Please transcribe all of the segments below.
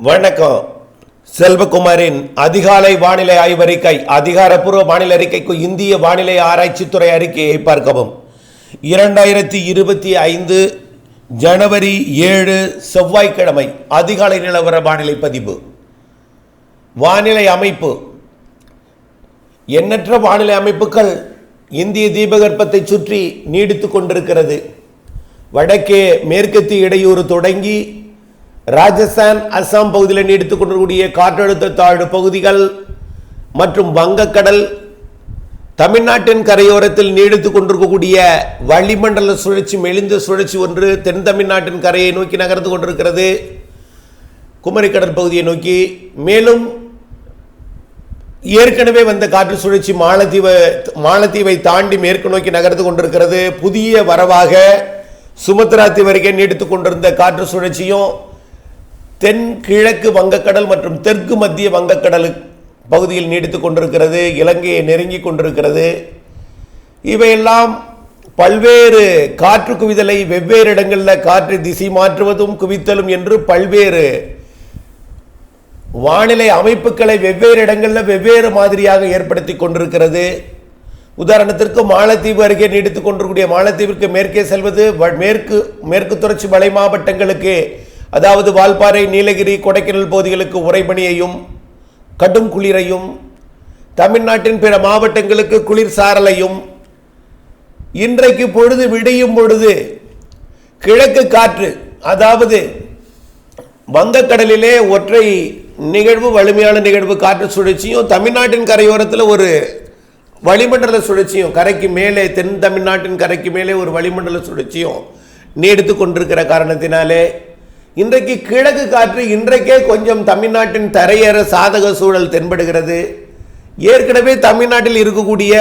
வணக்கம். செல்வகுமாரின் அதிகாலை வானிலை ஆய்வறிக்கை அதிகாரப்பூர்வ வானிலை அறிக்கைக்கு இந்திய வானிலை ஆராய்ச்சித்துறை அறிக்கையை பார்க்கவும். இரண்டாயிரத்தி இருபத்தி ஐந்து ஜனவரி ஏழு செவ்வாய்க்கிழமை அதிகாலை நிலவர வானிலை பதிவு. வானிலை அமைப்பு. எண்ணற்ற வானிலை அமைப்புகள் இந்திய தீபகற்பத்தை சுற்றி நீடித்து கொண்டிருக்கிறது. வடக்கே மேற்கத்திய இடையூறு தொடங்கி ராஜஸ்தான் அஸ்ஸாம் பகுதியில் நீடித்துக் கொண்டிருக்கூடிய காற்றழுத்த தாழ்வு பகுதிகள் மற்றும் வங்கக்கடல் தமிழ்நாட்டின் கரையோரத்தில் நீடித்துக் கொண்டிருக்கக்கூடிய வளிமண்டல சுழற்சி மெலிந்த சுழற்சி ஒன்று தென் தமிழ்நாட்டின் கரையை நோக்கி நகர்ந்து கொண்டிருக்கிறது. குமரி கடற்பகுதியை நோக்கி. மேலும் ஏற்கனவே வந்த காற்று சுழற்சி மாலத்தீவை மாலத்தீவை தாண்டி மேற்கு நோக்கி நகர்ந்து கொண்டிருக்கிறது. புதிய வரவாக சுமத்ரா தீவு வரைக்கும் நீடித்துக் கொண்டிருந்த காற்று சுழற்சியும் தென் கிழக்கு வங்கக்கடல் மற்றும் தெற்கு மத்திய வங்கக்கடல் பகுதியில் நீடித்து கொண்டிருக்கிறது இலங்கையை நெருங்கி கொண்டிருக்கிறது. இவையெல்லாம் பல்வேறு காற்று குவிதலை வெவ்வேறு இடங்களில் காற்று திசை மாற்றுவதும் குவித்தலும் என்று பல்வேறு வானிலை அமைப்புகளை வெவ்வேறு இடங்களில் வெவ்வேறு மாதிரியாக ஏற்படுத்தி கொண்டிருக்கிறது. உதாரணத்திற்கு மாலத்தீவு அருகே நீடித்துக் கொண்டிருக்கூடிய மாலத்தீவிற்கு மேற்கே செல்வது வ- மேற்கு மேற்கு தொடர்ச்சி மலை மாவட்டங்களுக்கு அதாவது வால்பாறை நீலகிரி கொடைக்கானல் பகுதிகளுக்கு உறைபனியையும் கடும் குளிரையும் தமிழ்நாட்டின் பிற மாவட்டங்களுக்கு குளிர் சாரலையும் இன்றைக்கு பொழுது விடியும் பொழுது கிழக்கு காற்று அதாவது வங்கக்கடலிலே ஒற்றை நிகழ்வு வலிமையான நிகழ்வு காற்று சுழற்சியும் தமிழ்நாட்டின் கரையோரத்தில் ஒரு வளிமண்டல சுழற்சியும் கரைக்கு மேலே தென் தமிழ்நாட்டின் கரைக்கு மேலே ஒரு வளிமண்டல சுழற்சியும் நீடித்து கொண்டிருக்கிற காரணத்தினாலே இன்றைக்கு கிழக்கு காற்று இன்றைக்கே கொஞ்சம் தமிழ்நாட்டின் தரையேற சாதக சூழல் தென்படுகிறது. ஏற்கனவே தமிழ்நாட்டில் இருக்கக்கூடிய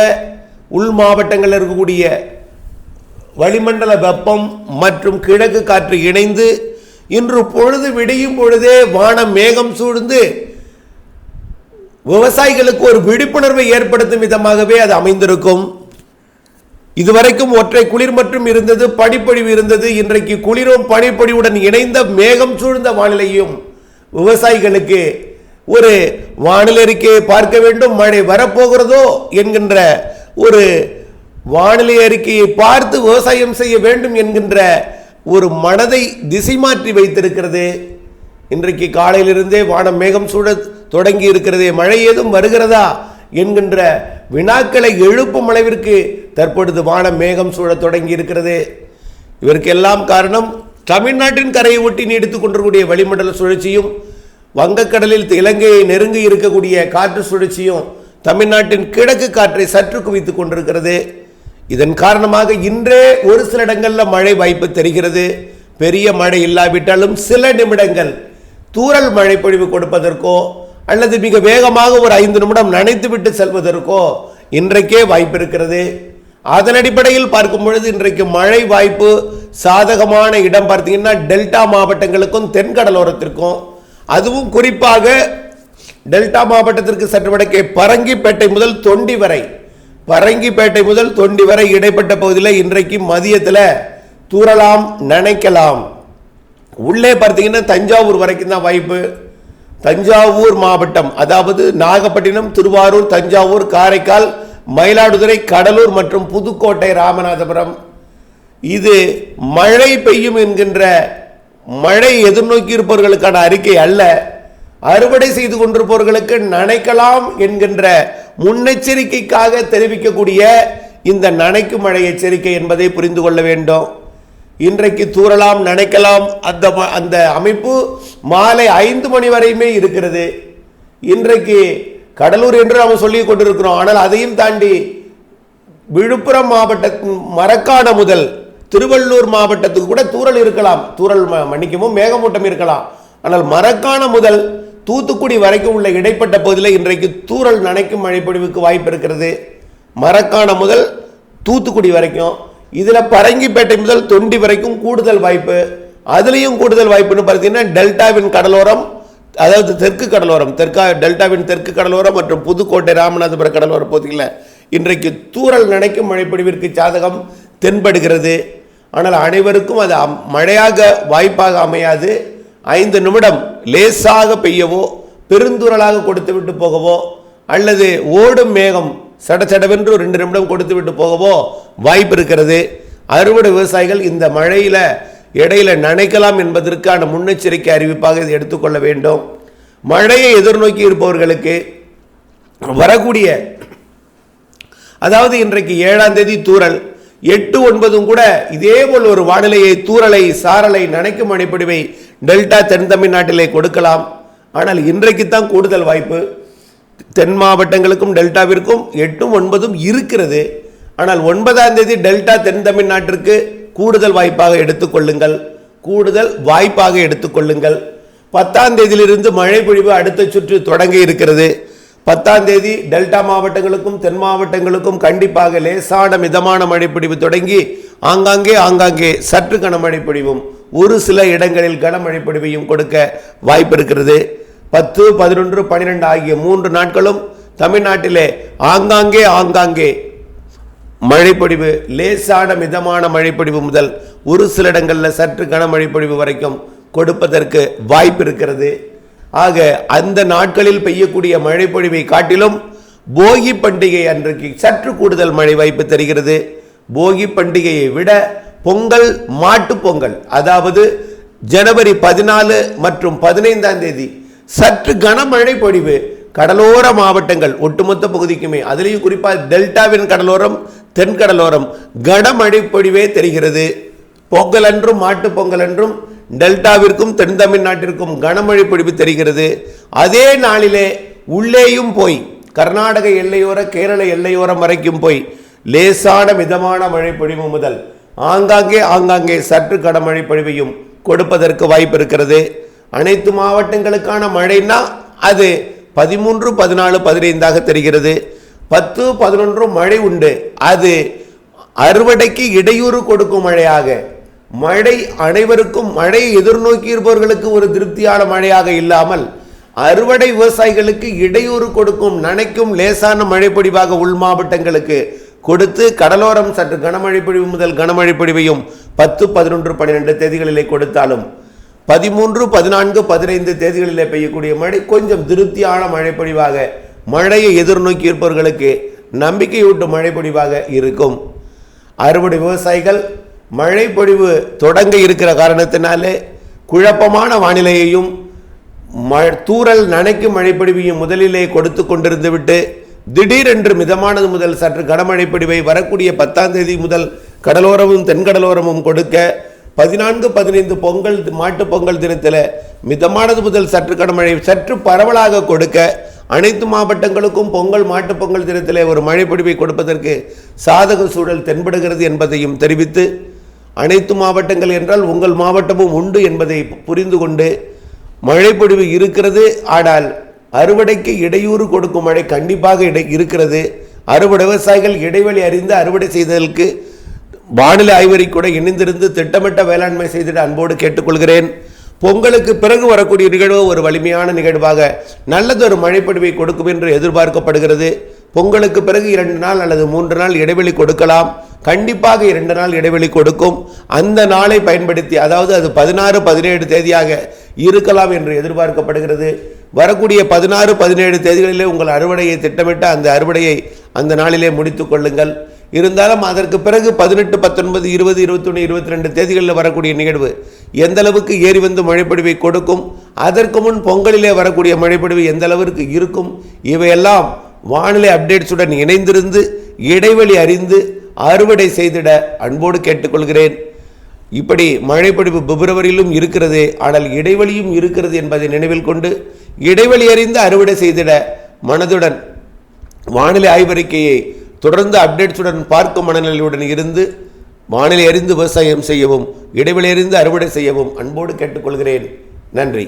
உள் மாவட்டங்களில் இருக்கக்கூடிய வளிமண்டல வெப்பம் மற்றும் கிழக்கு காற்று இணைந்து இன்று பொழுது விடியும் பொழுதே வானம் மேகம் சூழ்ந்து விவசாயிகளுக்கு ஒரு விழிப்புணர்வை ஏற்படுத்தும் விதமாகவே அது அமைந்திருக்கும். இதுவரைக்கும் ஒற்றை குளிர் மட்டும் இருந்தது பனிப்பொழிவு இருந்தது. இன்றைக்கு குளிரும் பனிப்பொழிவுடன் இணைந்த மேகம் சூழ்ந்த வானிலையும் விவசாயிகளுக்கு ஒரு வானிலை அறிக்கையை பார்க்க வேண்டும். மழை வரப்போகிறதோ என்கின்ற ஒரு வானிலை அறிக்கையை பார்த்து விவசாயம் செய்ய வேண்டும் என்கின்ற ஒரு மனதை திசை மாற்றி வைத்திருக்கிறது. இன்றைக்கு காலையிலிருந்தே வானம் மேகம் சூழ தொடங்கி இருக்கிறதே. மழை ஏதும் வருகிறதா என்கின்ற வினாக்களை எழுப்பும் அளவிற்கு தற்பொழுது வானம் மேகம் சூழத் தொடங்கி இருக்கிறது. இவருக்கெல்லாம் காரணம் தமிழ்நாட்டின் கரையை ஒட்டி நீடித்துக் கொண்டிருக்கூடிய வளிமண்டல சுழற்சியும் வங்கக்கடலில் இலங்கையை நெருங்கி இருக்கக்கூடிய காற்று சுழற்சியும் தமிழ்நாட்டின் கிழக்கு காற்றை சற்று குவித்துக் கொண்டிருக்கிறது. இதன் காரணமாக இன்றே ஒரு சில இடங்களில் மழை வாய்ப்பு தெரிகிறது. பெரிய மழை இல்லாவிட்டாலும் சில நிமிடங்கள் தூரல் மழை பொழிவு கொடுப்பதற்கோ அல்லது மிக வேகமாக ஒரு ஐந்து நிமிடம் நனைத்து விட்டு செல்வதற்கோ இன்றைக்கே வாய்ப்பு இருக்கிறது. அதன் அடிப்படையில் பார்க்கும் பொழுது இன்றைக்கு மழை வாய்ப்பு சாதகமான இடம் பார்த்தீங்கன்னா டெல்டா மாவட்டங்களுக்கும் தென்கடலோரத்திற்கும் அதுவும் குறிப்பாக டெல்டா மாவட்டத்திற்கு சற்று வடக்கே பரங்கிப்பேட்டை முதல் தொண்டி வரை பரங்கிப்பேட்டை முதல் தொண்டி வரை இடைப்பட்ட பகுதியில் இன்றைக்கு மதியத்தில் தூறலாம் நனைக்கலாம். உள்ளே பார்த்தீங்கன்னா தஞ்சாவூர் வரைக்கும் தான் வாய்ப்பு. தஞ்சாவூர் மாவட்டம் அதாவது நாகப்பட்டினம் திருவாரூர் தஞ்சாவூர் காரைக்கால் மயிலாடுதுறை கடலூர் மற்றும் புதுக்கோட்டை ராமநாதபுரம். இது மழை பெய்யும் என்கின்ற மழை எதிர்நோக்கி இருப்பவர்களுக்கான அறிக்கை அல்ல. அறுவடை செய்து கொண்டிருப்பவர்களுக்கு நனைக்கலாம் என்கின்ற முன்னெச்சரிக்கைக்காக தெரிவிக்கக்கூடிய இந்த நனைக்கும் மழை எச்சரிக்கை என்பதை புரிந்து கொள்ள வேண்டும். இன்றைக்கு தூறலாம் நனைக்கலாம் அந்த அந்த அமைப்பு மாலை ஐந்து மணி வரையுமே இருக்கிறது. இன்றைக்கு கடலூர் என்று நாம் சொல்லி கொண்டிருக்கிறோம். ஆனால் அதையும் தாண்டி விழுப்புரம் மாவட்ட மரக்காடு முதல் திருவள்ளூர் மாவட்டத்துக்கு கூட தூறல் இருக்கலாம். தூரல் ம- மன்னிக்கவும் மேகமூட்டம் இருக்கலாம். ஆனால் மரக்காண முதல் தூத்துக்குடி வரைக்கும் உள்ள இடைப்பட்ட பகுதியில் இன்றைக்கு தூறல் நனைக்கும் மழைப்பொழிவுக்கு வாய்ப்பு இருக்கிறது. மரக்காண முதல் தூத்துக்குடி வரைக்கும் இதில் பரங்கிப்பேட்டை முதல் தொண்டி வரைக்கும் கூடுதல் வாய்ப்பு. அதுலேயும் கூடுதல் வாய்ப்புன்னு பார்த்தீங்கன்னா டெல்டாவின் கடலோரம் அதாவது தெற்கு கடலோரம் தெற்கா டெல்டாவின் தெற்கு கடலோரம் மற்றும் புதுக்கோட்டை ராமநாதபுரம் கடலோர பகுதிகளில் இன்றைக்கு தூறல் நினைக்கும் மழைப்பொழிவிற்கு சாதகம் தென்படுகிறது. ஆனால் அனைவருக்கும் அது அம்- மழையாக வாய்ப்பாக அமையாது. ஐந்து நிமிடம் லேசாக பெய்யவோ பெருந்துரலாக கொடுத்து விட்டு போகவோ அல்லது ஓடும் மேகம் சடச்சடவென்று ரெண்டு நிமிடம் கொடுத்து விட்டு போகவோ வாய்ப்பு இருக்கிறது. அறுவடை விவசாயிகள் இந்த மழையில் இடையில நனைக்கலாம் என்பதற்கான முன்னெச்சரிக்கை அறிவிப்பாக இதை எடுத்துக்கொள்ள வேண்டும். மழையை எதிர்நோக்கி இருப்பவர்களுக்கு வரக்கூடிய அதாவது இன்றைக்கு ஏழாம் தேதி தூறல் எட்டு ஒன்பதும் கூட இதே போல் ஒரு வானிலையை தூறலை சாரலை நனைக்கும் அடிப்படைவை டெல்டா தென் தமிழ்நாட்டிலே கொடுக்கலாம். ஆனால் இன்றைக்கு தான் கூடுதல் வாய்ப்பு. தென் மாவட்டங்களுக்கும் டெல்டாவிற்கும் எட்டும் ஒன்பதும் இருக்கிறது. ஆனால் ஒன்பதாம் தேதி டெல்டா தென் தமிழ்நாட்டிற்கு கூடுதல் வாய்ப்பாக எடுத்துக்கொள்ளுங்கள். கூடுதல் வாய்ப்பாக எடுத்துக்கொள்ளுங்கள். பத்தாம் தேதியிலிருந்து மழை பொழிவு அடுத்த சுற்று தொடங்கி இருக்கிறது. பத்தாம் தேதி டெல்டா மாவட்டங்களுக்கும் தென் மாவட்டங்களுக்கும் கண்டிப்பாக லேசான மிதமான மழைப்பொழிவு தொடங்கி ஆங்காங்கே ஆங்காங்கே சற்று கனமழை பொழிவும் ஒரு சில இடங்களில் கனமழை பொழிவையும் கொடுக்க வாய்ப்பு இருக்கிறது. பத்து பதினொன்று பன்னிரெண்டு ஆகிய மூன்று நாட்களும் தமிழ்நாட்டிலே ஆங்காங்கே ஆங்காங்கே மழைப்பொழிவு லேசான மிதமான மழைப்பொழிவு முதல் ஒரு சில இடங்களில் சற்று கனமழைப்பொழிவு வரைக்கும் கொடுப்பதற்கு வாய்ப்பு இருக்கிறது. ஆக அந்த நாட்களில் பெய்யக்கூடிய மழைப்பொழிவை காட்டிலும் போகி பண்டிகை அன்றைக்கு சற்று கூடுதல் மழை வாய்ப்பு தருகிறது. போகி பண்டிகையை விட பொங்கல் மாட்டு பொங்கல் அதாவது ஜனவரி பதினாலு மற்றும் பதினைந்தாம் தேதி சற்று கனமழை பொழிவு கடலோர மாவட்டங்கள் ஒட்டுமொத்த பகுதிக்குமே அதுலேயும் குறிப்பாக டெல்டாவின் கடலோரம் தென்கடலோரம் கனமழை பொழிவே தெரிகிறது. பொங்கல் அன்றும் மாட்டுப் பொங்கல் அன்றும் டெல்டாவிற்கும் தென் தமிழ்நாட்டிற்கும் கனமழை பொழிவு தெரிகிறது. அதே நாளிலே உள்ளேயும் போய் கர்நாடக எல்லையோர கேரள எல்லையோரம் வரைக்கும் போய் லேசான மிதமான மழை பொழிவு முதல் ஆங்காங்கே ஆங்காங்கே சற்று கனமழை பொழிவையும் கொடுப்பதற்கு வாய்ப்பு இருக்கிறது அனைத்து மாவட்டங்களுக்கான மழைன்னா அது பதிமூன்று பதினாலு பதினைந்தாக தெரிகிறது. பத்து பதினொன்றும் மழை உண்டு. அது அறுவடைக்கு இடையூறு கொடுக்கும் மழையாக. மழை அனைவருக்கும் மழையை எதிர்நோக்கி இருப்பவர்களுக்கு ஒரு திருப்தியான மழையாக இல்லாமல் அறுவடை விவசாயிகளுக்கு இடையூறு கொடுக்கும் நனைக்கும் லேசான மழை பொழிவாக உள் மாவட்டங்களுக்கு கொடுத்து கடலோரம் சற்று கனமழை பொழிவு முதல் கனமழை பொழிவையும் பத்து பதினொன்று பன்னிரெண்டு தேதிகளிலே கொடுத்தாலும் பதிமூன்று பதினான்கு பதினைந்து தேதிகளிலே பெய்யக்கூடிய மழை கொஞ்சம் திருப்தியான மழை பொழிவாக மழையை எதிர்நோக்கி இருப்பவர்களுக்கு நம்பிக்கையூட்டும் மழை பொழிவாக இருக்கும். அறுவடை விவசாயிகள் மழை பொழிவு தொடங்க இருக்கிற காரணத்தினாலே குழப்பமான வானிலையையும் ம தூறல் நனைக்கும் மழைப்பொழிவையும் முதலிலே கொடுத்து கொண்டிருந்து விட்டு திடீரென்று மிதமானது முதல் சற்று கனமழைப்பொழிவை வரக்கூடிய பத்தாம் தேதி முதல் கடலோரமும் தென்கடலோரமும் கொடுக்க பதினான்கு பதினைந்து பொங்கல் மாட்டுப் பொங்கல் தினத்தில் மிதமானது முதல் சற்று கனமழை சற்று பரவலாக கொடுக்க அனைத்து மாவட்டங்களுக்கும் பொங்கல் மாட்டுப் பொங்கல் தினத்திலே ஒரு மழை கொடுப்பதற்கு சாதக சூழல் தென்படுகிறது என்பதையும் தெரிவித்து அனைத்து மாவட்டங்கள் என்றால் உங்கள் மாவட்டமும் உண்டு என்பதை புரிந்து கொண்டு மழைப்பொழிவு இருக்கிறது. ஆனால் அறுவடைக்கு இடையூறு கொடுக்கும் மழை கண்டிப்பாக இடை இருக்கிறது. அறுவடை விவசாயிகள் இடைவெளி அறிந்து அறுவடை செய்ததற்கு வானிலை ஆய்வறி கூட இணைந்திருந்து திட்டமிட்ட வேளாண்மை செய்திட அன்போடு கேட்டுக்கொள்கிறேன். பொங்கலுக்கு பிறகு வரக்கூடிய நிகழ்வு ஒரு வலிமையான நிகழ்வாக நல்லதொரு மழைப்பொழிவை கொடுக்கும் என்று எதிர்பார்க்கப்படுகிறது. பொங்கலுக்கு பிறகு இரண்டு நாள் அல்லது மூன்று நாள் இடைவெளி கொடுக்கலாம். கண்டிப்பாக இரண்டு நாள் இடைவெளி கொடுக்கும். அந்த நாளை பயன்படுத்தி அதாவது அது பதினாறு பதினேழு தேதியாக இருக்கலாம் என்று எதிர்பார்க்கப்படுகிறது. வரக்கூடிய பதினாறு பதினேழு தேதிகளிலே உங்கள் அறுவடையை திட்டமிட்டு அந்த அறுவடையை அந்த நாளிலே முடித்துக் கொள்ளுங்கள். இருந்தாலும் அதற்கு பிறகு பதினெட்டு பத்தொன்பது இருபது இருபத்தொன்று இருபத்தி ரெண்டு தேதிகளில் வரக்கூடிய நிகழ்வு எந்த அளவுக்கு ஏறி வந்து மழைப்பொழிவை கொடுக்கும் அதற்கு முன் பொங்கலிலே வரக்கூடிய மழைப்பொழிவு எந்த அளவிற்கு இருக்கும் இவையெல்லாம் வானிலை அப்டேட்ஸுடன் இணைந்திருந்து இடைவெளி அறிந்து அறுவடை செய்திட அன்போடு கேட்டுக்கொள்கிறேன். இப்படி மழைப்பொழிவு பிப்ரவரியிலும் இருக்கிறது ஆனால் இடைவெளியும் இருக்கிறது என்பதை நினைவில் கொண்டு இடைவெளி அறிந்து அறுவடை செய்திட மனதுடன் வானிலை ஆய்வறிக்கையை தொடர்ந்து அப்டேட்ஸுடன் பார்க்கும் மனநிலையுடன் இருந்து வானிலை அறிந்து விவசாயம் செய்யவும் இடைவெளி அறிந்து அறுவடை செய்யவும் அன்போடு கேட்டுக்கொள்கிறேன். நன்றி.